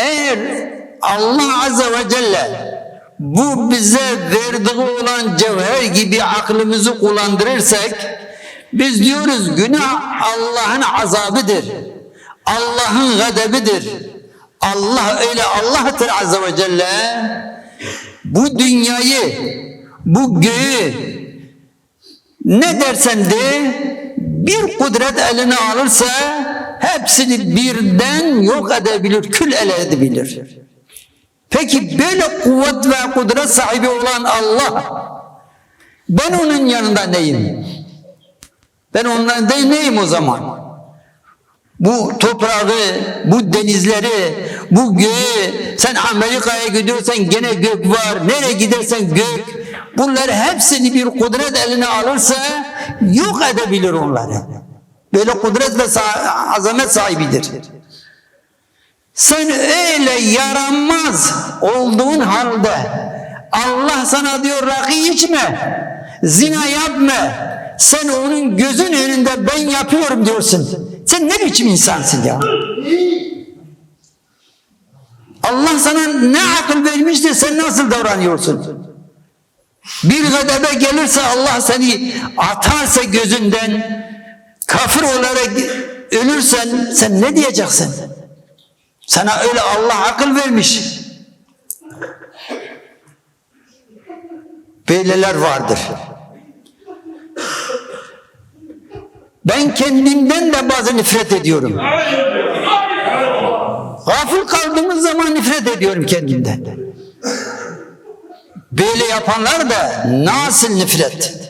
Eğer Allah Azze ve Celle bu bize verdiği olan cevher gibi aklımızı kullandırırsak biz diyoruz günah Allah'ın azabıdır. Allah'ın gadebidir. Allah öyle Allah'tır Azze ve Celle. Bu dünyayı, bu göğü ne dersen de bir kudret eline alırsa hepsini birden yok edebilir, kül ele edebilir. Peki böyle kuvvet ve kudret sahibi olan Allah ben onun yanında neyim? Ben ondan değil neyim o zaman? Bu toprağı, bu denizleri, bu göğü, sen Amerika'ya gidiyorsan gene gök var, nereye gidersen gök. Bunları hepsini bir kudret eline alırsa yok edebilir onları. Böyle kudret ve azamet sahibidir. Sen öyle yaranmaz olduğun halde Allah sana diyor rakı içme, zina yapma. Sen onun gözün önünde ben yapıyorum diyorsun. Sen ne biçim insansın ya? Allah sana ne akıl vermiş de sen nasıl davranıyorsun? Bir gadebe gelirse Allah seni atarsa gözünden kafir olarak ölürsen sen ne diyeceksin? Sana öyle Allah akıl vermiş. Böyleler vardır. Ben kendimden de bazı nefret ediyorum. Gafıl kaldığımız zaman nefret ediyorum kendimden. Böyle yapanlar da nasıl nefret?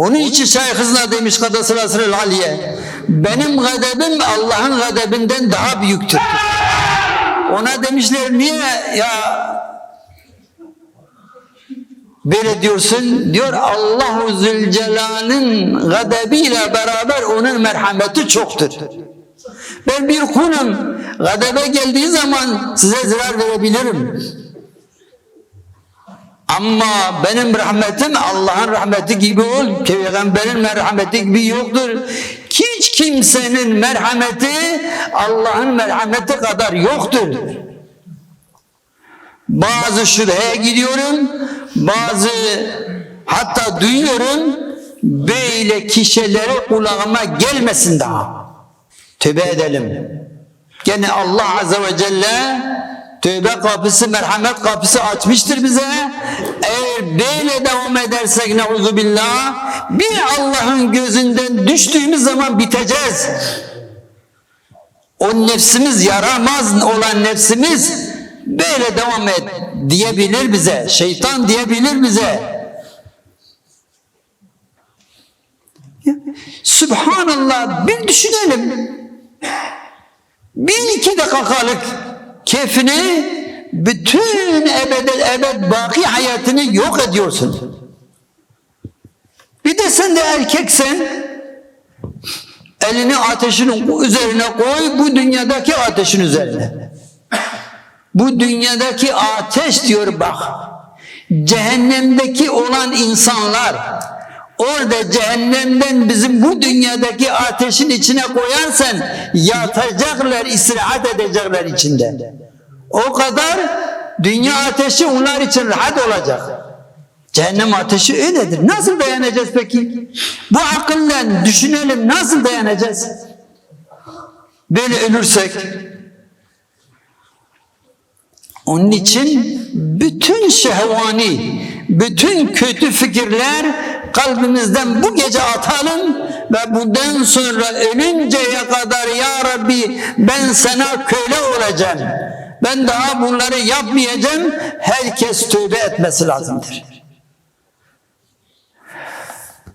Onun için Şeyh Hızla demiş Kadasırasırıl Aliye benim gadebim Allah'ın gadebinden daha büyüktür. Ona demişler niye ya böyle diyorsun diyor Allahu Zülcelal'in gadebiyle beraber onun merhameti çoktur. Ben bir kulum gadebe geldiği zaman size zarar verebilirim. Ama benim rahmetim Allah'ın rahmeti gibi ol. Peygamberin merhameti gibi yoktur. Hiç kimsenin merhameti Allah'ın merhameti kadar yoktur. Bazı şüpheye gidiyorum, bazı hatta duyuyorum böyle kişileri kulağıma gelmesin daha. Tövbe edelim. Gene Allah Azze ve Celle tövbe kapısı, merhamet kapısı açmıştır bize. Eğer böyle devam edersek neuzu billah bir Allah'ın gözünden düştüğümüz zaman biteceğiz. O nefsimiz yaramaz olan nefsimiz böyle devam et diyebilir bize. Şeytan diyebilir bize. Subhanallah bir düşünelim. Bir iki dakikalık keyfini bütün ebed ebed baki hayatını yok ediyorsun. Bir de sen de erkeksen elini ateşin üzerine koy bu dünyadaki ateşin üzerine. Bu dünyadaki ateş diyor bak. Cehennemdeki olan insanlar orada cehennemden bizim bu dünyadaki ateşin içine koyarsan yatacaklar, istirahat edecekler içinde. O kadar dünya ateşi onlar için rahat olacak. Cehennem ateşi öyledir. Nasıl dayanacağız peki? Bu akılla düşünelim nasıl dayanacağız? Böyle ölürsek onun için bütün şehvani, bütün kötü fikirler kalbimizden bu gece atalım ve bundan sonra ölünceye kadar ya Rabbi ben sana köle olacağım. Ben daha bunları yapmayacağım. Herkes tövbe etmesi lazımdır.